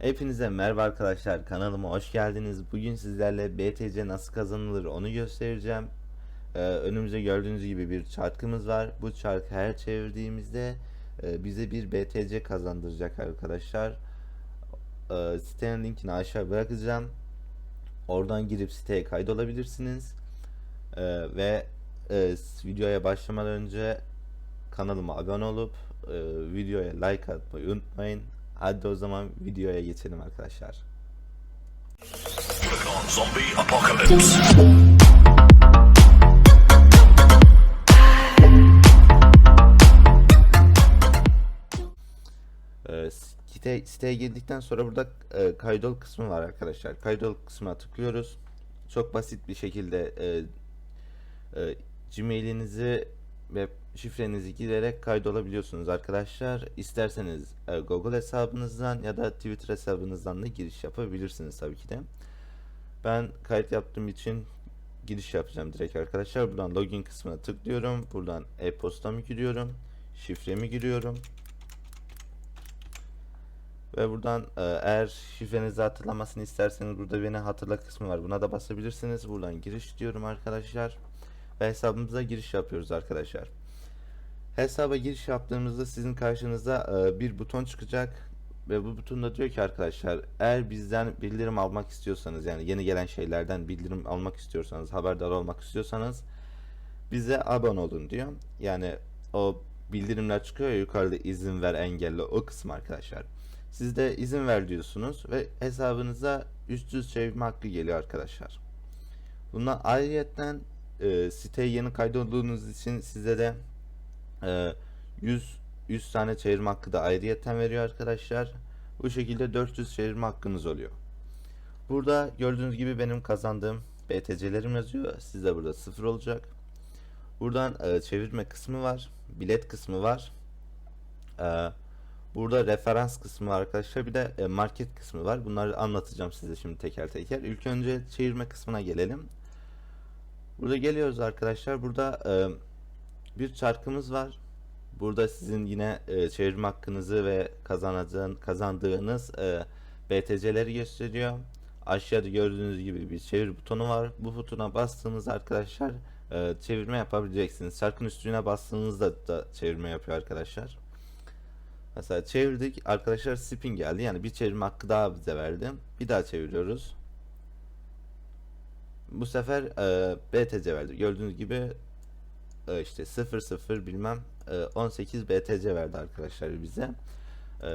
Hepinize merhaba arkadaşlar kanalıma hoş geldiniz. Bugün sizlerle BTC nasıl kazanılır onu göstereceğim. Ee, önümüzde gördüğünüz gibi bir çarkımız var. Bu çarkı her çevirdiğimizde e, bize bir BTC kazandıracak arkadaşlar. Ee, sitenin linkini aşağı bırakacağım. Oradan girip siteye kaydolabilirsiniz. Ee, ve e, videoya başlamadan önce kanalıma abone olup e, videoya like atmayı unutmayın. Hadi o zaman videoya geçelim arkadaşlar. Ee, site, siteye girdikten sonra burada e, kaydol kısmı var arkadaşlar. Kaydol kısmına tıklıyoruz. Çok basit bir şekilde e, e, Gmail'inizi ve şifrenizi girerek kaydolabiliyorsunuz arkadaşlar. İsterseniz e, Google hesabınızdan ya da Twitter hesabınızdan da giriş yapabilirsiniz tabii ki de. Ben kayıt yaptığım için giriş yapacağım direkt arkadaşlar. Buradan login kısmına tıklıyorum. Buradan e-postamı giriyorum. Şifremi giriyorum. Ve buradan e, eğer şifrenizi hatırlamasını isterseniz burada beni hatırla kısmı var. Buna da basabilirsiniz. Buradan giriş diyorum arkadaşlar. Ve hesabımıza giriş yapıyoruz arkadaşlar. Hesaba giriş yaptığımızda sizin karşınıza e, bir buton çıkacak. Ve bu butonda diyor ki arkadaşlar eğer bizden bildirim almak istiyorsanız yani yeni gelen şeylerden bildirim almak istiyorsanız haberdar olmak istiyorsanız bize abone olun diyor. Yani o bildirimler çıkıyor ya yukarıda izin ver engelle o kısım arkadaşlar. Siz de izin ver diyorsunuz ve hesabınıza 300 çevirme hakkı geliyor arkadaşlar. Bundan ayrıyetten e, siteye yeni kaydolduğunuz için size de e, 100 100 tane çevirme hakkı da ayrıyetten veriyor arkadaşlar. Bu şekilde 400 çevirme hakkınız oluyor. Burada gördüğünüz gibi benim kazandığım BTC'lerim yazıyor. Sizde burada sıfır olacak. Buradan e, çevirme kısmı var. Bilet kısmı var. E, burada referans kısmı var arkadaşlar. Bir de e, market kısmı var. Bunları anlatacağım size şimdi teker teker. İlk önce çevirme kısmına gelelim. Burada geliyoruz arkadaşlar. Burada e, bir çarkımız var. Burada sizin yine e, çevirme hakkınızı ve kazanacağın, kazandığınız e, BTC'leri gösteriyor. Aşağıda gördüğünüz gibi bir çevir butonu var. Bu butona bastığınız arkadaşlar e, çevirme yapabileceksiniz. Çarkın üstüne bastığınızda da çevirme yapıyor arkadaşlar. Mesela çevirdik. Arkadaşlar spin geldi. Yani bir çevirme hakkı daha bize verdi. Bir daha çeviriyoruz. Bu sefer e, BTC verdi. Gördüğünüz gibi işte 00 bilmem e, 18 BTC verdi arkadaşlar bize. E,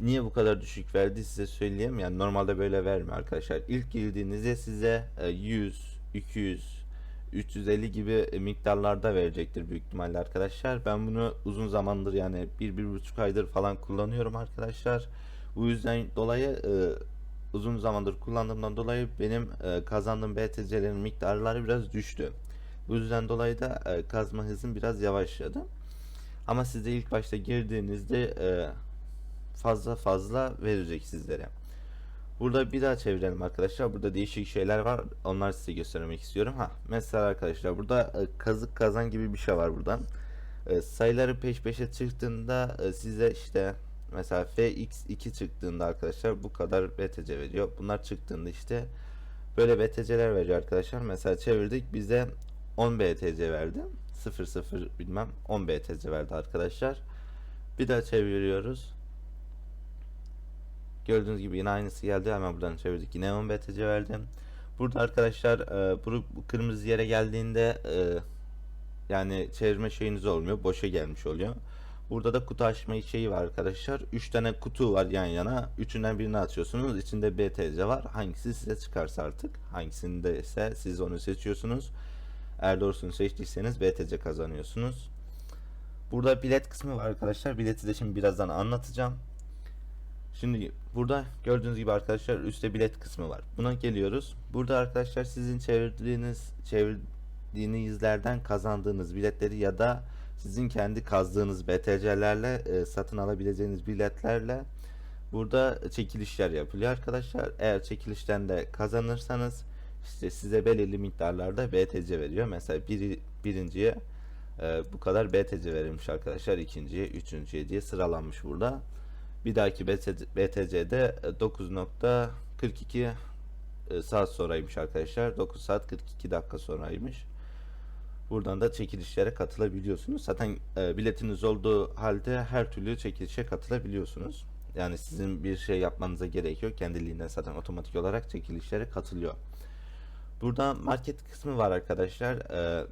niye bu kadar düşük verdi size söyleyeyim. Yani normalde böyle vermiyor arkadaşlar. İlk girdiğinizde size e, 100, 200, 350 gibi e, miktarlarda verecektir büyük ihtimalle arkadaşlar. Ben bunu uzun zamandır yani bir, bir buçuk aydır falan kullanıyorum arkadaşlar. Bu yüzden dolayı e, uzun zamandır kullandığımdan dolayı benim e, kazandığım BTC'lerin miktarları biraz düştü. Bu yüzden dolayı da e, kazma hızım biraz yavaşladı. Ama siz ilk başta girdiğinizde e, fazla fazla verecek sizlere. Burada bir daha çevirelim arkadaşlar. Burada değişik şeyler var. Onları size göstermek istiyorum. Ha, mesela arkadaşlar burada e, kazık kazan gibi bir şey var buradan. E, sayıları peş peşe çıktığında e, size işte mesela fx2 çıktığında arkadaşlar bu kadar BTC veriyor. Bunlar çıktığında işte böyle BTC'ler veriyor arkadaşlar. Mesela çevirdik bize 10 BTC verdi. 00 bilmem 10 BTC verdi arkadaşlar. Bir daha çeviriyoruz. Gördüğünüz gibi yine aynısı geldi. Hemen buradan çevirdik. Yine 10 BTC verdim. Burada arkadaşlar e, bu, kırmızı yere geldiğinde e, yani çevirme şeyiniz olmuyor. Boşa gelmiş oluyor. Burada da kutu açma şeyi var arkadaşlar. 3 tane kutu var yan yana. Üçünden birini açıyorsunuz. İçinde BTC var. Hangisi size çıkarsa artık. Hangisinde ise siz onu seçiyorsunuz. Eğer doğrusunu seçtiyseniz BTC kazanıyorsunuz. Burada bilet kısmı var arkadaşlar. Bileti de şimdi birazdan anlatacağım. Şimdi burada gördüğünüz gibi arkadaşlar üstte bilet kısmı var. Buna geliyoruz. Burada arkadaşlar sizin çevirdiğiniz çevirdiğinizlerden kazandığınız biletleri ya da sizin kendi kazdığınız BTC'lerle e, satın alabileceğiniz biletlerle burada çekilişler yapılıyor arkadaşlar. Eğer çekilişten de kazanırsanız işte size belirli miktarlarda BTC veriyor. Mesela biri, birinciye e, bu kadar BTC verilmiş arkadaşlar. ikinciye, üçüncüye diye sıralanmış burada. Bir dahaki BTC BTC'de e, 9.42 e, saat sonraymış arkadaşlar. 9 saat 42 dakika sonraymış. Buradan da çekilişlere katılabiliyorsunuz. Zaten e, biletiniz olduğu halde her türlü çekilişe katılabiliyorsunuz. Yani sizin bir şey yapmanıza gerek yok. Kendiliğinden zaten otomatik olarak çekilişlere katılıyor. Burada market kısmı var arkadaşlar. E,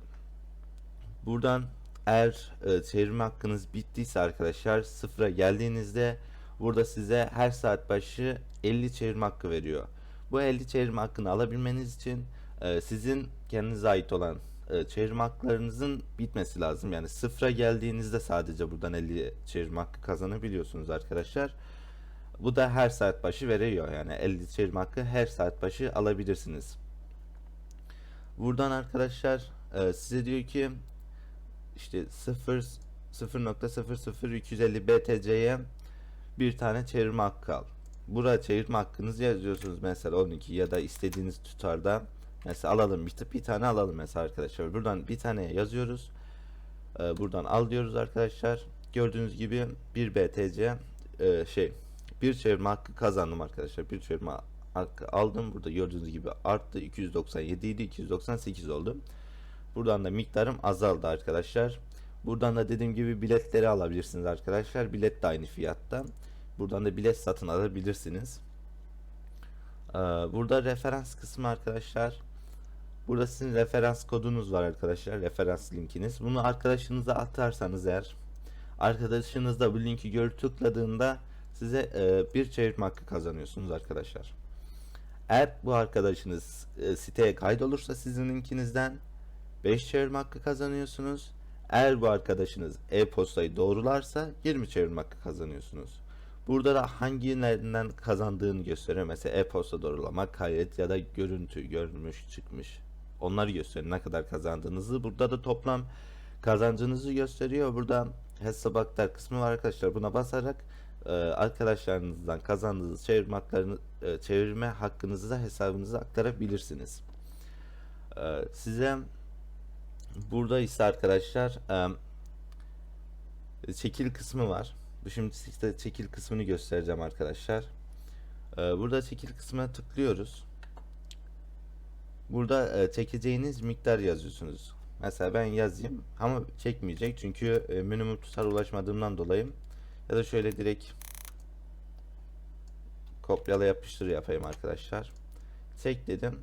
buradan eğer e, çevirme hakkınız bittiyse arkadaşlar sıfıra geldiğinizde burada size her saat başı 50 çevirme hakkı veriyor. Bu 50 çevirme hakkını alabilmeniz için e, sizin kendinize ait olan e, çevirme haklarınızın bitmesi lazım. Yani sıfıra geldiğinizde sadece buradan 50 çevirme hakkı kazanabiliyorsunuz arkadaşlar. Bu da her saat başı veriyor. Yani 50 çevirme hakkı her saat başı alabilirsiniz. Buradan arkadaşlar e, size diyor ki işte 0 0.00250 BTC'ye bir tane çevirme hakkı al. Buraya çevirme hakkınızı yazıyorsunuz mesela 12 ya da istediğiniz tutarda mesela alalım bir, bir tane alalım mesela arkadaşlar. Buradan bir tane yazıyoruz. Ee, buradan al diyoruz arkadaşlar. Gördüğünüz gibi bir BTC e, şey bir çevirme hakkı kazandım arkadaşlar. Bir çevirme aldım. Burada gördüğünüz gibi arttı. 297 idi. 298 oldu. Buradan da miktarım azaldı arkadaşlar. Buradan da dediğim gibi biletleri alabilirsiniz arkadaşlar. Bilet de aynı fiyatta. Buradan da bilet satın alabilirsiniz. Ee, burada referans kısmı arkadaşlar. Burada sizin referans kodunuz var arkadaşlar. Referans linkiniz. Bunu arkadaşınıza atarsanız eğer arkadaşınız da bu linki görüp tıkladığında size e, bir çevirme hakkı kazanıyorsunuz arkadaşlar. Eğer bu arkadaşınız e, siteye kaydolursa sizin linkinizden 5 çevirme hakkı kazanıyorsunuz. Eğer bu arkadaşınız e-postayı doğrularsa 20 çevirme hakkı kazanıyorsunuz. Burada da hangilerinden kazandığını gösteriyor. Mesela e-posta doğrulama, kayıt ya da görüntü, görmüş, çıkmış. Onları gösteriyor ne kadar kazandığınızı. Burada da toplam kazancınızı gösteriyor. Burada hesap aktar kısmı var arkadaşlar. Buna basarak e, arkadaşlarınızdan kazandığınız çevirme haklarını e, çevirme hakkınızı da hesabınıza aktarabilirsiniz. E, size burada ise arkadaşlar çekil kısmı var. Şimdi size çekil kısmını göstereceğim arkadaşlar. Burada çekil kısmına tıklıyoruz. Burada çekeceğiniz miktar yazıyorsunuz. Mesela ben yazayım ama çekmeyecek çünkü minimum tutar ulaşmadığımdan dolayı ya da şöyle direkt kopyala yapıştır yapayım arkadaşlar. Çek dedim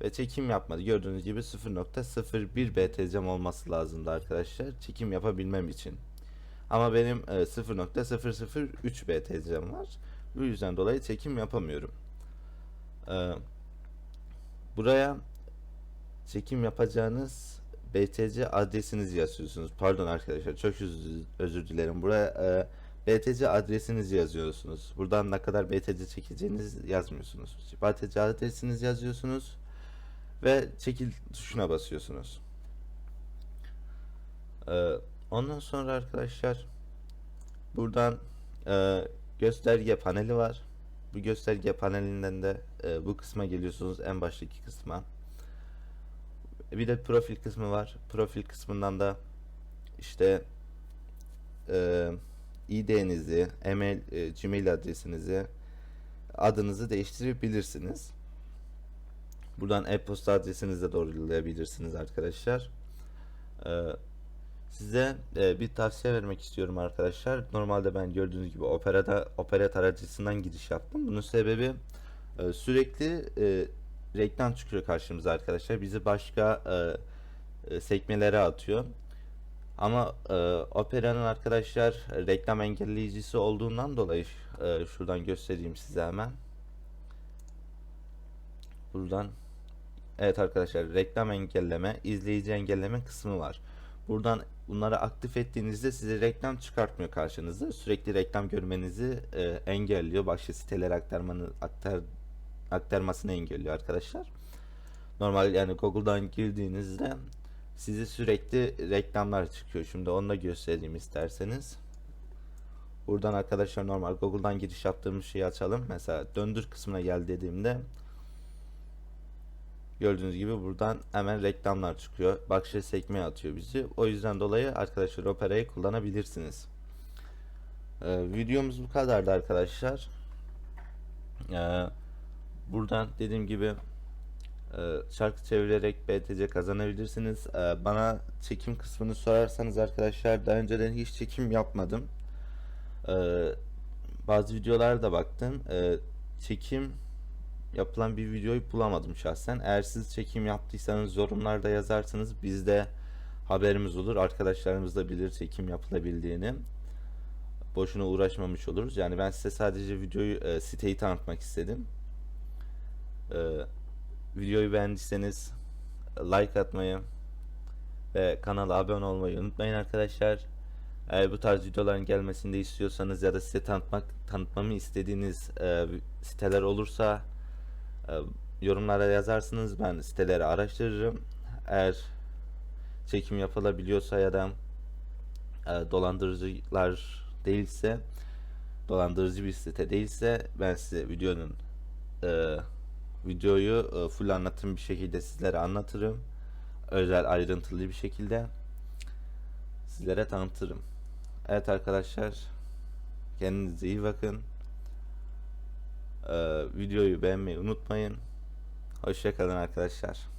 ve çekim yapmadı. Gördüğünüz gibi 0.01 BTC'm olması lazımdı arkadaşlar çekim yapabilmem için. Ama benim e, 0.003 BTC'm var. Bu yüzden dolayı çekim yapamıyorum. E, buraya çekim yapacağınız BTC adresinizi yazıyorsunuz. Pardon arkadaşlar çok özür, özür dilerim. Buraya e, BTC adresinizi yazıyorsunuz. Buradan ne kadar BTC çekeceğinizi yazmıyorsunuz. BTC adresinizi yazıyorsunuz ve çekil tuşuna basıyorsunuz. Ee, ondan sonra arkadaşlar buradan e, gösterge paneli var. Bu gösterge panelinden de e, bu kısma geliyorsunuz en baştaki kısma. Bir de profil kısmı var. Profil kısmından da işte e, ID'nizi, email, e, Gmail adresinizi, adınızı değiştirebilirsiniz. Buradan e-posta adresinizi de doğrulayabilirsiniz arkadaşlar. Ee, size e, bir tavsiye vermek istiyorum arkadaşlar. Normalde ben gördüğünüz gibi Opera'da Opera tarayıcısından giriş yaptım. Bunun sebebi e, sürekli e, reklam çıkıyor karşımıza arkadaşlar. Bizi başka e, e, sekmelere atıyor. Ama e, Opera'nın arkadaşlar reklam engelleyicisi olduğundan dolayı e, şuradan göstereyim size hemen. Buradan Evet arkadaşlar reklam engelleme, izleyici engelleme kısmı var. Buradan bunları aktif ettiğinizde size reklam çıkartmıyor karşınıza. Sürekli reklam görmenizi e, engelliyor. Başka sitelere aktarmanı aktar aktarmasını engelliyor arkadaşlar. Normal yani Google'dan girdiğinizde sizi sürekli reklamlar çıkıyor. Şimdi onu da göstereyim isterseniz. Buradan arkadaşlar normal Google'dan giriş yaptığımız şeyi açalım. Mesela döndür kısmına gel dediğimde Gördüğünüz gibi buradan hemen reklamlar çıkıyor. Bakşe sekmeye atıyor bizi. O yüzden dolayı arkadaşlar Opera'yı kullanabilirsiniz. Ee, videomuz bu kadardı arkadaşlar. Ee, buradan dediğim gibi şarkı çevirerek BTC kazanabilirsiniz. Ee, bana çekim kısmını sorarsanız arkadaşlar daha önceden hiç çekim yapmadım. Ee, bazı videolara da baktım. Ee, çekim yapılan bir videoyu bulamadım şahsen. Eğer siz çekim yaptıysanız yorumlarda yazarsınız. Bizde haberimiz olur. Arkadaşlarımız da bilir çekim yapılabildiğini. Boşuna uğraşmamış oluruz. Yani ben size sadece videoyu, e, siteyi tanıtmak istedim. Ee, videoyu beğendiyseniz like atmayı ve kanala abone olmayı unutmayın arkadaşlar. Eğer bu tarz videoların gelmesini de istiyorsanız ya da size tanıtmak tanıtmamı istediğiniz e, siteler olursa e, yorumlara yazarsınız. Ben siteleri araştırırım. Eğer çekim yapılabiliyorsa ya da e, dolandırıcılar değilse dolandırıcı bir site değilse ben size videonun e, videoyu e, full anlatım bir şekilde sizlere anlatırım. Özel ayrıntılı bir şekilde sizlere tanıtırım. Evet arkadaşlar kendinize iyi bakın. E, videoyu beğenmeyi unutmayın. Hoşçakalın arkadaşlar.